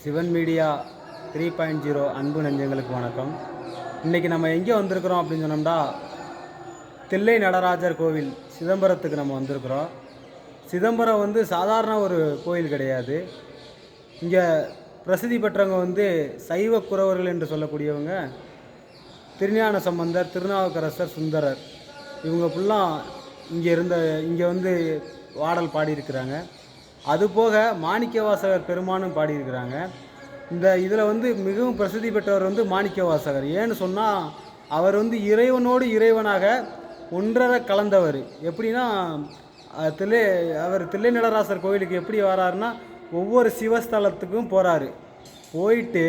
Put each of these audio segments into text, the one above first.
Sivan media three point zero அன்பு நெஞ்சங்களுக்கு வணக்கம். இன்றைக்கி நம்ம எங்கே வந்திருக்கிறோம் அப்படின்னு சொன்னோம்னா தில்லை நடராஜர் கோவில் சிதம்பரத்துக்கு நம்ம வந்திருக்கிறோம். சிதம்பரம் வந்து சாதாரண ஒரு கோயில் கிடையாது. இங்கே பிரசித்தி பெற்றவங்க வந்து சைவ குறவர்கள் என்று சொல்லக்கூடியவங்க திருஞான சம்பந்தர் திருநாவுக்கரசர் சுந்தரர். இவங்க ஃபுல்லாக இங்கே இருந்த இங்கே வந்து பாடல் பாடியிருக்கிறாங்க. அதுபோக மாணிக்கவாசகர் பெருமானும் பாடியிருக்கிறாங்க. இந்த இதில் வந்து மிகவும் பிரசித்தி பெற்றவர் வந்து மாணிக்கவாசகர். ஏன்னு சொன்னால் அவர் வந்து இறைவனோடு இறைவனாக ஒன்றரை கலந்தவர். எப்படின்னா தில்லை அவர் தில்லை நடராசர் கோயிலுக்கு எப்படி வராருன்னா ஒவ்வொரு சிவஸ்தலத்துக்கும் போகிறாரு போயிட்டு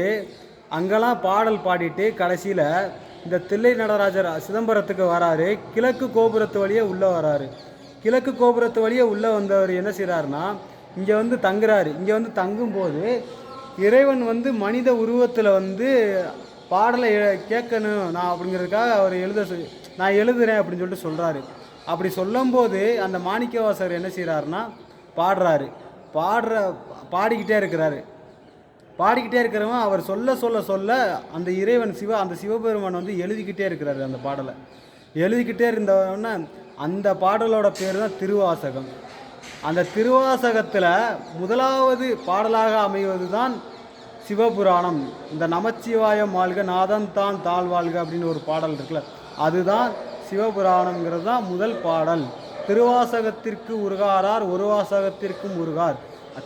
அங்கெல்லாம் பாடல் பாடிட்டு கடைசியில் இந்த தில்லை நடராஜர் சிதம்பரத்துக்கு வராரு. கிழக்கு கோபுரத்து வழியே உள்ளே வராரு. கிழக்கு கோபுரத்து வழியே உள்ளே வந்தவர் என்ன செய்கிறாருன்னா இங்கே வந்து தங்குறாரு. இங்கே வந்து தங்கும்போது இறைவன் வந்து மனித உருவத்தில் வந்து பாடலை கேட்கணும். நான் அப்படிங்கிறதுக்காக அவர் எழுத சொ- நான் எழுதுறேன் அப்படின்னு சொல்லிட்டு சொல்கிறாரு அப்படி சொல்லும்போது அந்த மாணிக்கவாசகர் என்ன செய்கிறாருன்னா பாடுறாரு. பாடுற பாடிக்கிட்டே இருக்கிறாரு. பாடிக்கிட்டே இருக்கிறவன் அவர் சொல்ல சொல்ல சொல்ல அந்த இறைவன் சிவ அந்த சிவபெருமான் வந்து எழுதிக்கிட்டே இருக்கிறாரு அந்த பாடலை. எழுதிக்கிட்டே இருந்தவன அந்த பாடலோட பேர் தான் திருவாசகம். அந்த திருவாசகத்தில் முதலாவது பாடலாக அமைவது தான் சிவபுராணம். இந்த நமச்சிவாயம் வாழ்க நாதன் தான் தாழ் வாழ்க அப்படின்னு ஒரு பாடல் இருக்குல்ல அதுதான் சிவபுராணம்ங்கிறது தான் முதல் பாடல். திருவாசகத்திற்கு உருகாரார் ஒரு வாசகத்திற்கும் உருகார்.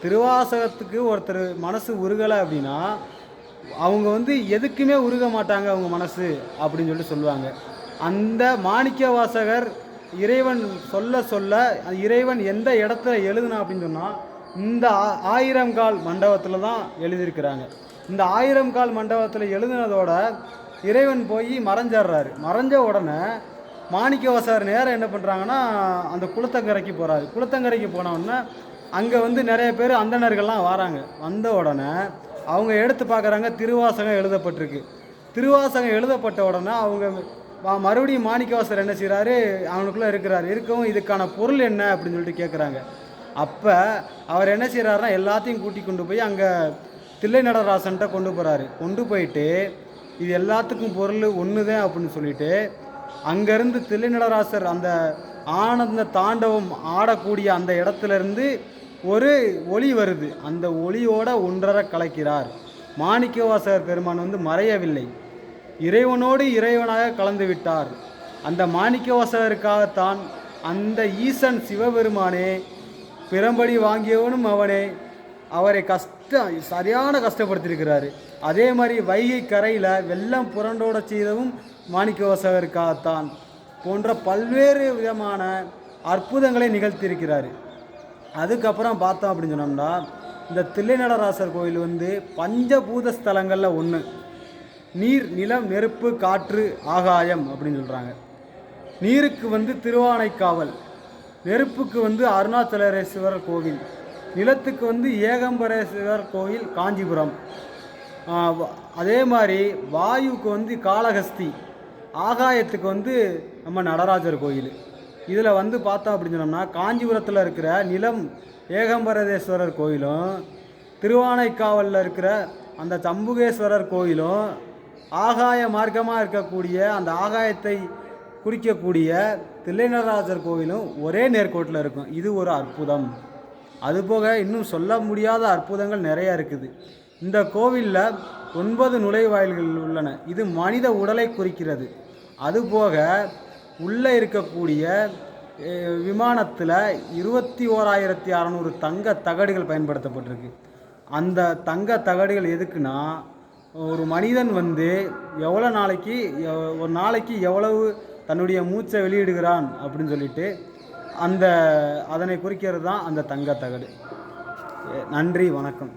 திருவாசகத்துக்கு ஒருத்தர் மனசு உருகலை அப்படின்னா அவங்க வந்து எதுக்குமே உருக மாட்டாங்க அவங்க மனசு அப்படின்னு சொல்லிட்டு சொல்லுவாங்க. அந்த மாணிக்க வாசகர் இறைவன் சொல்ல சொல்ல இறைவன் எந்த இடத்துல எழுதுனா அப்படின்னு சொன்னால் இந்த ஆ- ஆயிரம் கால் மண்டபத்தில் தான் எழுதியிருக்கிறாங்க. இந்த ஆயிரம் கால் மண்டபத்தில் எழுதுனதோட இறைவன் போய் மறைஞ்சிடுறாரு. மறைஞ்ச உடனே மாணிக்கவாசகர் நேரம் என்ன பண்ணுறாங்கன்னா அந்த குளத்தங்கரைக்கு போகிறாரு குளத்தங்கரைக்கு போனவுடனே அங்கே வந்து நிறைய பேர் அந்தணர்கள்லாம் வராங்க. வந்த உடனே அவங்க எடுத்து பார்க்குறாங்க திருவாசகம் எழுதப்பட்டிருக்கு. திருவாசகம் எழுதப்பட்ட உடனே அவங்க மறுபடியும் மாணிக்கவாசர் என்ன செய்கிறாரு அவனுக்குள்ளே இருக்கிறார். இருக்கவும் இதுக்கான பொருள் என்ன அப்படின்னு சொல்லிட்டு கேட்குறாங்க அப்போ அவர் என்ன செய்கிறாருன்னா எல்லாத்தையும் கூட்டி கொண்டு போய் அங்கே தில்லை நடராசன்ட்ட கொண்டு போகிறாரு கொண்டு போயிட்டு இது எல்லாத்துக்கும் பொருள் ஒன்று தான் அப்படின்னு சொல்லிட்டு அங்கேருந்து தில்லை நடராசர் அந்த ஆனந்த தாண்டவம் ஆடக்கூடிய அந்த இடத்துலேருந்து ஒரு ஒளி வருது. அந்த ஒளியோட ஒன்றரை கலக்கிறார். மாணிக்கவாசகர் பெருமான் வந்து மறையவில்லை. இறைவனோடு இறைவனாக கலந்து விட்டார். அந்த மாணிக்கவாசகருக்காகத்தான் அந்த ஈசன் சிவபெருமானே பிறம்படி வாங்கியவனும் அவனே. அவரை கஷ்ட சரியான கஷ்டப்படுத்தியிருக்கிறாரு. அதே மாதிரி வைகை கரையில் வெள்ளம் புரண்டோட செய்தவும் மாணிக்கவாசகருக்காகத்தான் போன்ற பல்வேறு விதமான அற்புதங்களை நிகழ்த்தியிருக்கிறார். அதுக்கப்புறம் பார்த்தோம் அப்படின்னு சொன்னோம்னா இந்த தில்லைநடராசர் கோயில் வந்து பஞ்சபூத ஸ்தலங்களில் ஒன்று நீர் நிலம் நெருப்பு காற்று ஆகாயம் அப்படின்னு சொல்கிறாங்க நீருக்கு வந்து திருவானைக்காவல் நெருப்புக்கு வந்து அருணாச்சலேஸ்வரர் கோவில் நிலத்துக்கு வந்து ஏகம்பரேஸ்வரர் கோவில் காஞ்சிபுரம். அதே மாதிரி வாயுவுக்கு வந்து காளஹஸ்தி ஆகாயத்துக்கு வந்து நம்ம நடராஜர் கோயில். இதில் வந்து பார்த்தோம் அப்படின்னு சொன்னோம்னா காஞ்சிபுரத்தில் இருக்கிற நிலம் ஏகம்பரதேஸ்வரர் கோயிலும் திருவானைக்காவலில் இருக்கிற அந்த சம்புகேஸ்வரர் கோயிலும் ஆகாய மார்க்கமாக இருக்கக்கூடிய அந்த ஆகாயத்தை குறிக்கக்கூடிய தில்லைநடராஜர் கோவிலும் ஒரே நேர்கோட்டில் இருக்கும். இது ஒரு அற்புதம். அதுபோக இன்னும் சொல்ல முடியாத அற்புதங்கள் நிறைய இருக்குது. இந்த கோவிலில் ஒன்பது நுழைவாயில்கள் உள்ளன. இது மனித உடலை குறிக்கிறது. அதுபோக உள்ளே இருக்கக்கூடிய விமானத்தில் இருபத்தி ஓராயிரத்தி அறநூறு தங்க தகடுகள் பயன்படுத்தப்பட்டிருக்கு. அந்த தங்க தகடுகள் எதுக்குன்னா ஒரு மனிதன் வந்து எவ்வளோ நாளைக்கு ஒரு நாளைக்கு எவ்வளவு தன்னுடைய மூச்சை வெளியிடுகிறான் அப்படின்னு சொல்லிட்டு அந்த அதனை குறிக்கிறது தான் அந்த தங்க தகடு. நன்றி வணக்கம்.